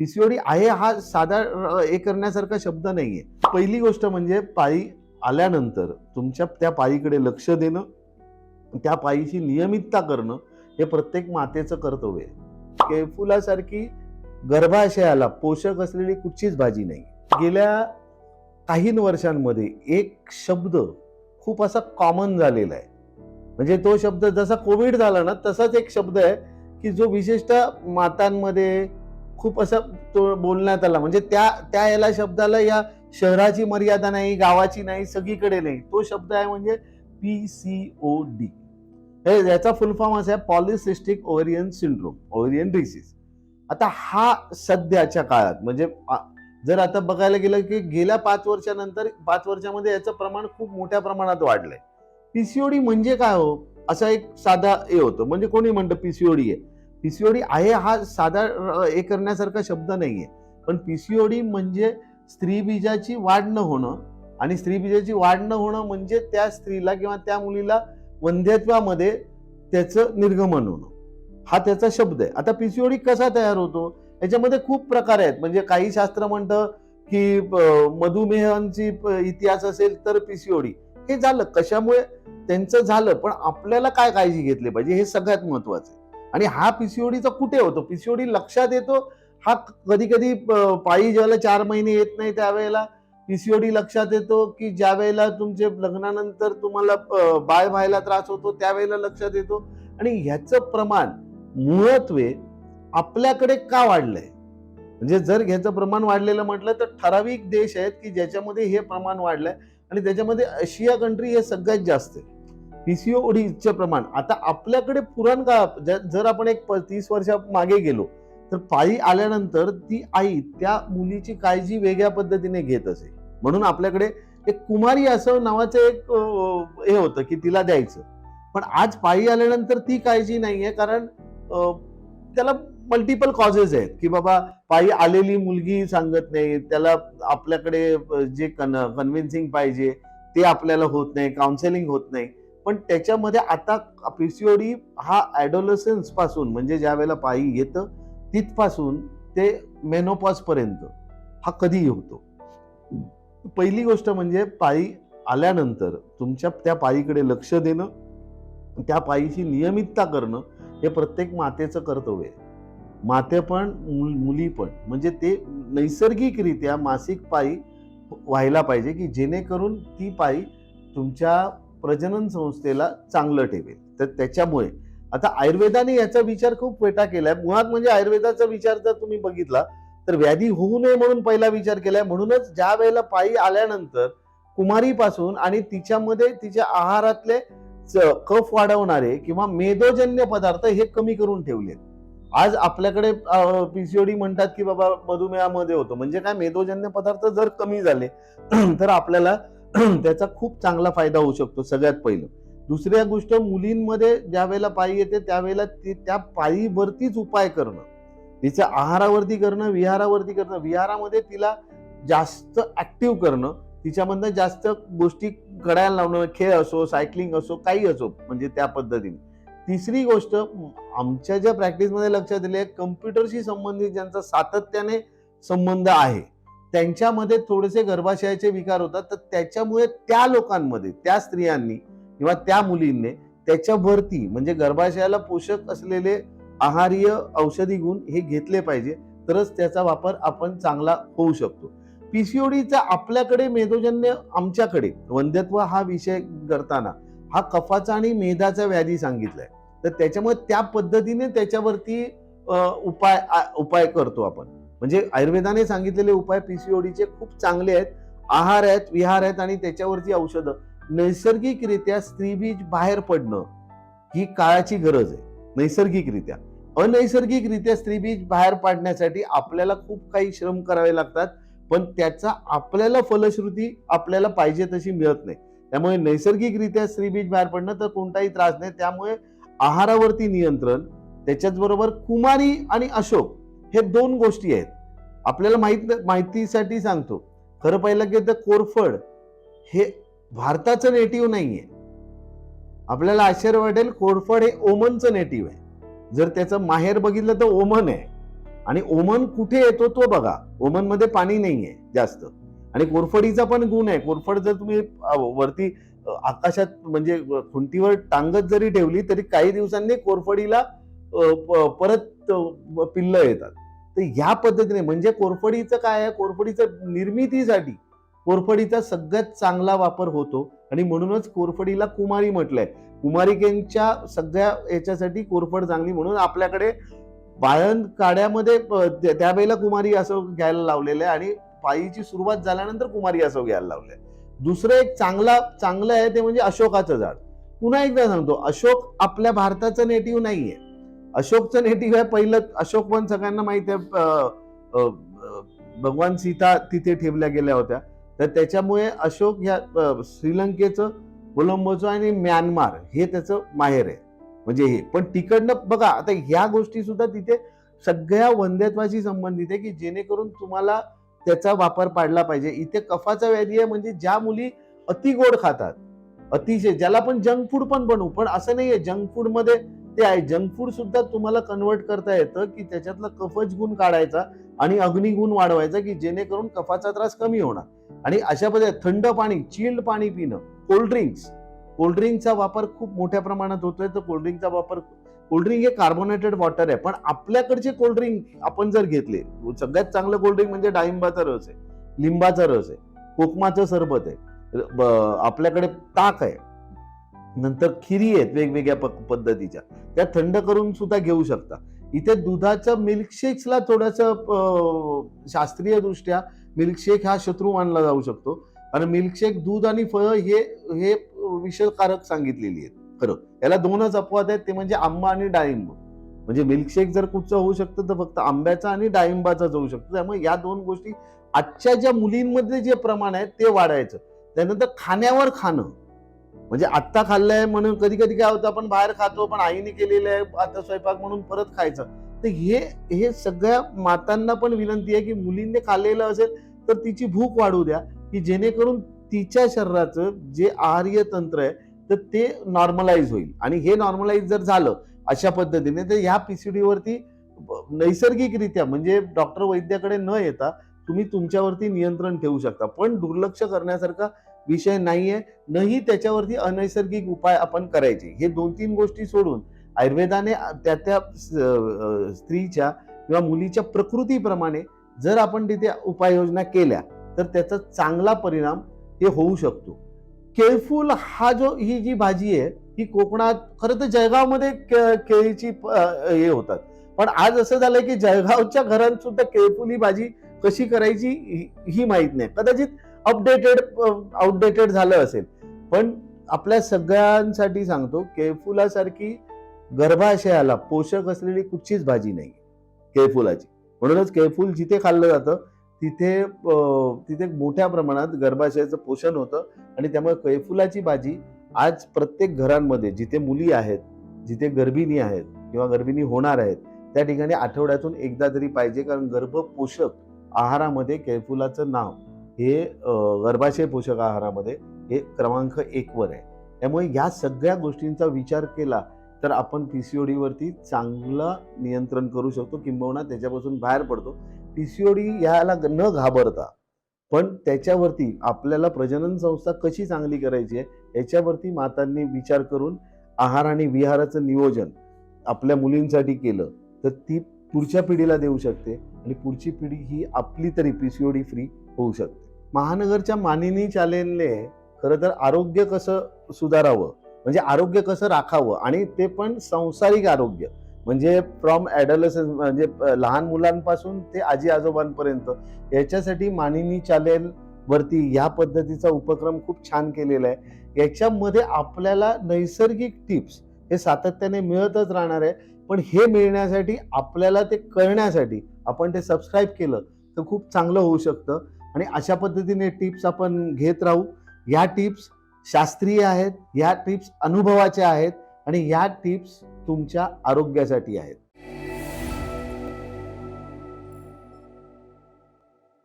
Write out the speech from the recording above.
PCOD आहे हा साधा हे करण्यासारखा शब्द नाहीये. पहिली गोष्ट म्हणजे पायी आल्यानंतर तुमच्या त्या पायीकडे लक्ष देणं त्या पायीची नियमितता करणं हे प्रत्येक मातेचं कर्तव्य आहे. केळफुलासारखी गर्भाशयाला पोषक असलेली कुठचीच भाजी नाही. गेल्या काही वर्षांमध्ये एक शब्द खूप असा कॉमन झालेला आहे. म्हणजे तो शब्द जसा कोविड झाला ना तसाच एक शब्द आहे की जो विशेषतः मातांमध्ये खूप असं तो बोलण्यात आला. म्हणजे त्या त्या याला शब्दाला या शहराची मर्यादा नाही गावाची नाही सगळीकडे नाही. तो शब्द आहे म्हणजे पी सी ओ डी हे याचा फुल फॉर्म असा आहे polycystic ovarian syndrome ovarian disease आता हा सध्याच्या काळात म्हणजे जर आता बघायला गेलं की गेल्या पाच वर्षानंतर पाच वर्षामध्ये याचं प्रमाण खूप मोठ्या प्रमाणात वाढलंय. पीसीओडी म्हणजे काय हो? असा एक साधा हे होतं. म्हणजे कोणी म्हणतं पीसीओडी आहे? पीसीओडी आहे हा साधा हे करण्यासारखा शब्द नाहीये. पण पीसीओडी म्हणजे स्त्रीबीजाची वाढ न होणं आणि स्त्रीबीजाची वाढ न होणं म्हणजे त्या स्त्रीला किंवा त्या मुलीला वंध्यत्वामध्ये त्याचं निर्गमन होणं. हा त्याचा शब्द आहे. आता पीसीओडी कसा तयार होतो? याच्यामध्ये खूप प्रकार आहेत. म्हणजे काही शास्त्र म्हणतं की मधुमेहांची इतिहास असेल तर पीसीओडी. हे झालं. कशामुळे? त्यांचं झालं. पण आपल्याला काय काळजी घेतली पाहिजे? हे सगळ्यात महत्वाचं आहे. आणि हा पीसीओडीचा कुठे होतो? पीसीओडी लक्षात येतो? हा कधी कधी पायी ज्यावेळेला चार महिने येत नाही त्यावेळेला पीसीओडी लक्षात येतो की ज्या वेळेला तुमचे लग्नानंतर तुम्हाला बाय बाळ व्हायला त्रास होतो त्यावेळेला लक्षात येतो. आणि ह्याचं प्रमाण मुळत्वे आपल्याकडे का वाढलंय? म्हणजे जर ह्याचं प्रमाण वाढलेलं म्हटलं तर ठराविक देश आहेत की ज्याच्यामध्ये हे प्रमाण वाढलंय आणि त्याच्यामध्ये आशिया कंट्री हे सगळ्यात जास्त आहे. पीसीओडीचं प्रमाण. आता आपल्याकडे पुराण काळात जर आपण एक तीस वर्षा मागे गेलो तर पायी आल्यानंतर ती आई त्या मुलीची काळजी वेगळ्या पद्धतीने घेत असे. म्हणून आपल्याकडे एक कुमारी असं नावाचं एक हे होतं की तिला द्यायचं. पण आज पायी आल्यानंतर ती काळजी नाहीये कारण त्याला मल्टिपल कॉजेस आहेत. की बाबा पायी आलेली मुलगी सांगत नाही त्याला आपल्याकडे जे जे कन्व्हिन्सिंग पाहिजे ते आपल्याला होत नाही काउन्सिलिंग होत नाही. पण त्याच्यामध्ये आता पीसीओडी हा ॲडोलसन्सपासून म्हणजे ज्या वेळेला पायी येतं तिथपासून ते मेनोपॉज पर्यंत हा कधीही होतो? पहिली गोष्ट म्हणजे पायी आल्यानंतर तुमच्या त्या पायीकडे लक्ष देणं त्या पायीची नियमितता करणं हे प्रत्येक मातेचं कर्तव्य आहे. माते पण मुल- मुली पण म्हणजे ते नैसर्गिकरित्या मासिक पायी व्हायला पाहिजे की जेणेकरून ती पायी तुमच्या प्रजनन संस्थेला चांगलं ठेवेल. तर त्याच्यामुळे आता आयुर्वेदाने याचा विचार खूप वेटा केलाय. मुळात म्हणजे आयुर्वेदाचा विचार जर तुम्ही बघितला तर व्याधी होऊ नये म्हणून पहिला विचार केलाय. म्हणूनच ज्या वेळेला पायी आल्यानंतर कुमारीपासून आणि तिच्यामध्ये तिच्या आहारातले कफ वाढवणारे किंवा मेदोजन्य पदार्थ हे कमी करून ठेवलेत. आज आपल्याकडे पीसीओडी म्हणतात की बाबा मधुमेहामध्ये होतो. म्हणजे काय? मेदोजन्य पदार्थ जर कमी झाले तर आपल्याला त्याचा खूप चांगला फायदा होऊ शकतो सगळ्यात पहिलं. दुसऱ्या गोष्ट मुलींमध्ये ज्या वेळेला पायी येते त्यावेळेला ती त्या पायीवरतीच उपाय करणं. तिच्या आहारावरती करणं विहारावरती करणं. विहारामध्ये तिला जास्त ऍक्टिव्ह करणं. तिच्यामधनं जास्त गोष्टी घडायला लावणं खेळ असो सायकलिंग असो काही असो म्हणजे त्या पद्धतीने. तिसरी गोष्ट आमच्या ज्या प्रॅक्टिसमध्ये लक्षात दिली आहे कम्प्युटरशी संबंधित ज्यांचा सातत्याने संबंध आहे त्यांच्यामध्ये थोडेसे गर्भाशयाचे विकार होतात. तर त्याच्यामुळे त्या लोकांमध्ये त्या स्त्रियांनी किंवा त्या मुलींनी त्याच्यावरती म्हणजे गर्भाशयाला पोषक असलेले आहार्य औषधी गुण हे घेतले पाहिजे. तरच त्याचा वापर आपण चांगला होऊ शकतो. पीसीओडीचा आपल्याकडे मेदोजन्य आमच्याकडे वंध्यत्व हा विषय करताना हा कफाचा आणि मेधाचा व्याधी सांगितलाय. तर त्याच्यामुळे त्या पद्धतीने त्याच्यावरती उपाय उपाय करतो आपण. म्हणजे आयुर्वेदाने सांगितलेले उपाय पीसीओडीचे खूप चांगले आहेत. आहार आहेत विहार आहेत आणि त्याच्यावरती औषधं. नैसर्गिकरित्या स्त्रीबीज बाहेर पडणं ही काळाची गरज आहे नैसर्गिकरित्या. अनैसर्गिकरित्या स्त्रीबीज बाहेर पाडण्यासाठी आपल्याला खूप काही श्रम करावे लागतात पण त्याचा आपल्याला फलश्रुती आपल्याला पाहिजे तशी मिळत नाही. त्यामुळे नैसर्गिकरित्या स्त्रीबीज बाहेर पडणं तर कोणताही त्रास नाही. त्यामुळे आहारावरती नियंत्रण त्याच्याच बरोबर कुमारी आणि अशोक हे दोन गोष्टी आहेत. आपल्याला माहीत माहितीसाठी सांगतो. खरं पाहिलं की तर कोरफड हे भारताचं नेटिव्ह नाही आहे आपल्याला आश्चर्य वाटेल कोरफड हे ओमनचं नेटिव्ह आहे. जर त्याचं माहेर बघितलं तर ओमन आहे. आणि ओमन कुठे येतो तो बघा. ओमनमध्ये पाणी नाही आहे जास्त. आणि कोरफडीचा पण गुण आहे. कोरफड जर तुम्ही वरती आकाशात म्हणजे खुंटीवर टांगत जरी ठेवली तरी काही दिवसांनी कोरफडीला परत पिल्लं येतात. तर ह्या पद्धतीने म्हणजे कोरफडीचं काय आहे? कोरफडीचं निर्मितीसाठी कोरफडीचा सगळ्यात चांगला वापर होतो. आणि म्हणूनच कोरफडीला कुमारी म्हटलंय. कुमारिकेंच्या सगळ्या याच्यासाठी कोरफड चांगली म्हणून आपल्याकडे बाळण काड्यामध्ये त्यावेळेला कुमारी असं घ्यायला लावलेलं आहे आणि पायीची सुरुवात झाल्यानंतर कुमारी असं घ्यायला लावलंय दुसरं एक चांगला चांगलं आहे ते म्हणजे अशोकाचं झाड. पुन्हा एकदा सांगतो अशोक आपल्या भारताचं नेटिव्ह नाहीये. अशोकचं नेटिव्ह आहे पहिलं. अशोक पण सगळ्यांना माहिती आहे. भगवान सीता तिथे ठेवल्या गेल्या होत्या. तर त्याच्यामुळे अशोक ह्या श्रीलंकेचं कोलंबोचं आणि म्यानमार हे त्याचं माहेर आहे. म्हणजे हे. पण तिकडनं बघा आता ह्या गोष्टी सुद्धा तिथे सगळ्या वंध्यत्वाशी संबंधित आहे की जेणेकरून तुम्हाला त्याचा वापर पाडला पाहिजे. इथे कफाचा व्याधी आहे म्हणजे ज्या मुली अति गोड खातात अतिशय. ज्याला आपण जंक फूड पण बनवू. पण असं नाहीये जंक फूडमध्ये ते आहे. जंक फूड सुद्धा तुम्हाला कन्वर्ट करता येतं की त्याच्यातला कफच गुण काढायचा आणि अग्निगुण वाढवायचा की जेणेकरून कफाचा त्रास कमी होणार. आणि अशा पद्धतीने थंड पाणी चिल्ड पाणी पिणं कोल्ड्रिंक्स कोल्ड्रिंकचा वापर खूप मोठ्या प्रमाणात होतोय. तर कोल्ड्रिंकचा वापर कोल्ड्रिंक हे कार्बोनेटेड वॉटर आहे. पण आपल्याकडचे कोल्ड्रिंक आपण जर घेतले सगळ्यात चांगलं कोल्ड्रिंक म्हणजे डाळिंबाचा रस आहे लिंबाचा रस आहे कोकमाचं सरबत आहे. आपल्याकडे ताक आहे. नंतर खिरी आहेत वेगवेगळ्या प- पद्धतीच्या. त्या थंड करून सुद्धा घेऊ शकता. इथे दुधाच्या मिल्कशेक्सला थोडस शास्त्रीय दृष्ट्या मिल्कशेक हा शत्रू मानला जाऊ शकतो. कारण मिल्कशेक दूध आणि फळं हे हे विषकारक सांगितलेली आहेत. खरं. याला दोनच अपवाद आहेत ते म्हणजे आंबा आणि डाळिंब. म्हणजे मिल्कशेक जर कुठचं होऊ शकतं तर फक्त आंब्याचा आणि डाळिंबाचाच होऊ शकतो. त्यामुळे या दोन गोष्टी आजच्या ज्या मुलींमध्ये जे प्रमाण आहे ते वाढायचं. त्यानंतर खाण्यावर खाणं. म्हणजे आत्ता खाल्लंय म्हणून कधी कधी काय होतं आपण बाहेर खातो पण आईने केलेलं आहे आता स्वयंपाक म्हणून परत खायचं. तर हे हे सगळ्या मातांना पण विनंती आहे की मुलींनी खाल्लेलं असेल तर तिची भूक वाढू द्या की जेणेकरून तिच्या शरीराचं जे आहार्य तंत्र आहे तर ते नॉर्मलाइज होईल. आणि हे नॉर्मलाइज जर झालं अशा पद्धतीने तर ह्या पीसीडीवरती नैसर्गिकरित्या म्हणजे डॉक्टर वैद्याकडे न येता तुम्ही तुमच्यावरती नियंत्रण ठेवू शकता. पण दुर्लक्ष करण्यासारखा विषय नाहीये नही त्याच्यावरती अनैसर्गिक उपाय आपण करायचे. हे दोन तीन गोष्टी सोडून आयुर्वेदाने त्या त्या स्त्रीच्या किंवा मुलीच्या प्रकृतीप्रमाणे जर आपण तिथे उपाययोजना केल्या तर त्याचा चांगला परिणाम हे होऊ शकतो. केळफूल हा जो ही जी भाजी आहे ही कोकणात खरं तर जळगावमध्ये केळीची हे होतात. पण आज असं झालंय की जळगावच्या घरात सुद्धा केळफूल ही भाजी कशी करायची ही- ही माहीत नाही. कदाचित अपडेटेड आउटडेटेड झालं असेल. पण आपल्या सगळ्यांसाठी सांगतो केळफुलासारखी गर्भाशयाला पोषक असलेली कुठचीच भाजी नाही. केळफुलाची. म्हणूनच केळफूल जिथे खाल्लं जातं तिथे तिथे मोठ्या प्रमाणात गर्भाशयाचं पोषण होतं. आणि त्यामुळे कैफुलाची भाजी आज प्रत्येक घरांमध्ये जिथे मुली आहेत जिथे गर्भिणी आहेत किंवा गर्भिणी होणार आहेत त्या ठिकाणी आठवड्यातून एकदा तरी पाहिजे. कारण गर्भपोषक आहारामध्ये कैफुलाचं नाव हे गर्भाशय पोषक आहारामध्ये हे क्रमांक एकवर आहे. त्यामुळे या सगळ्या गोष्टींचा विचार केला तर आपण पी सी ओ वरती चांगलं नियंत्रण करू शकतो. किंबहुना त्याच्यापासून बाहेर पडतो. पीसीओडी याला न घाबरता पण त्याच्यावरती आपल्याला प्रजनन संस्था कशी चांगली करायची आहे याच्यावरती मातांनी विचार करून आहार आणि विहाराचं नियोजन आपल्या मुलींसाठी केलं तर ती पुढच्या पिढीला देऊ शकते आणि पुढची पिढी ही आपली तरी P C O D free होऊ शकते. महानगरच्या मानिनी चालेलने खरं तर आरोग्य कसं सुधारावं? म्हणजे आरोग्य कसं राखावं? आणि ते पण संसारिक आरोग्य. म्हणजे फ्रॉम ॲडलस म्हणजे लहान मुलांपासून ते आजी आजोबांपर्यंत याच्यासाठी मानिनी चालेल वरती ह्या पद्धतीचा उपक्रम खूप छान केलेला आहे. याच्यामध्ये आपल्याला नैसर्गिक टिप्स हे सातत्याने मिळतच राहणार आहे. पण हे मिळण्यासाठी आपल्याला ते करण्यासाठी आपण ते सबस्क्राईब केलं तर खूप चांगलं होऊ शकतं. आणि अशा पद्धतीने टिप्स आपण घेत राहू. या टिप्स शास्त्रीय आहेत या टिप्स अनुभवाच्या आहेत आणि या टिप्स तुमच्या आरोग्यासाठी आहेत.